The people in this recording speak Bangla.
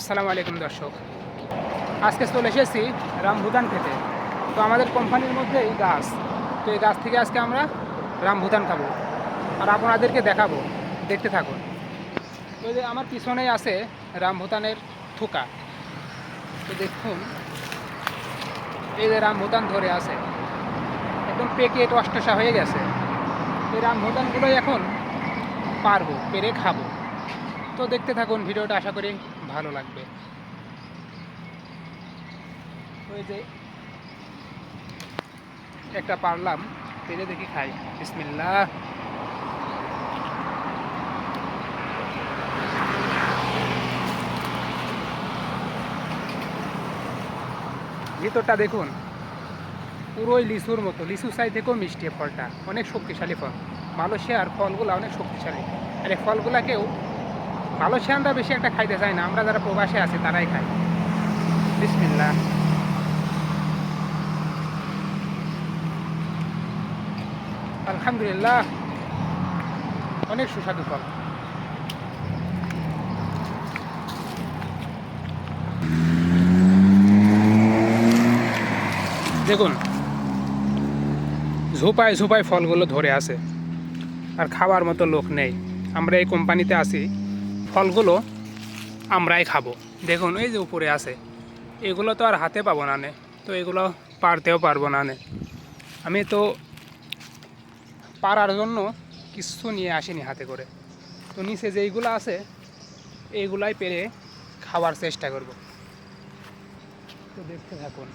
আসসালামু আলাইকুম দর্শক। আজকে চলে এসেছি রামভুতান খেতে। তো আমাদের কোম্পানির মধ্যে এই গাছ। তো এই গাছ থেকে আজকে আমরা রামভুতান খাব। আর আপনাদেরকে দেখাবো। দেখতে থাকুন। তো যে আমার পিছনেই আছে রামভুতানের থুকা। তো দেখুন, এই যে রামভুতান ধরে আছে। একদম পেকে টসটসা হয়ে গেছে। এই রামভুতানগুলোই এখন পারব, পেরে খাব। তো দেখতে থাকুন ভিডিওটা, আশা করি ভালো লাগবে। ওই যে একটা পারলাম পেরে দেখি খাই। বিসমিল্লাহ। ভিতরটা দেখুন, পুরোই লিচুর মতো। লিচু সাই থেকেও মিষ্টি ফলটা। অনেক শক্তিশালী ফল। মালয়েশিয়ার ফলগুলো অনেক শক্তিশালী। আর এই ফলগুলাকেও মালয়েশিয়ানরা বেশি একটা খাইতে চায় না। আমরা যারা প্রবাসে আছি, তারাই খাই। বিসমিল্লা আলহামদুলিল্লাহ। অনেক সুস্বাদু ফল। দেখুন, ঝোপায় ঝোপায় ফলগুলো ধরে আছে। আর খাওয়ার মতো লোক নেই। আমরা এই কোম্পানিতে আছি। ফলগুলো আমরাই খাব। দেখুন, এই যে উপরে আছে, এগুলো তো আর হাতে পাবো না নে। তো এগুলো পারতেও পারব না নে। আমি তো পারার জন্য কিছু নিয়ে আসিনি হাতে করে। তো নিচে যেইগুলো আছে এইগুলাই পেরে খাওয়ার চেষ্টা করব। তো দেখতে থাকুন।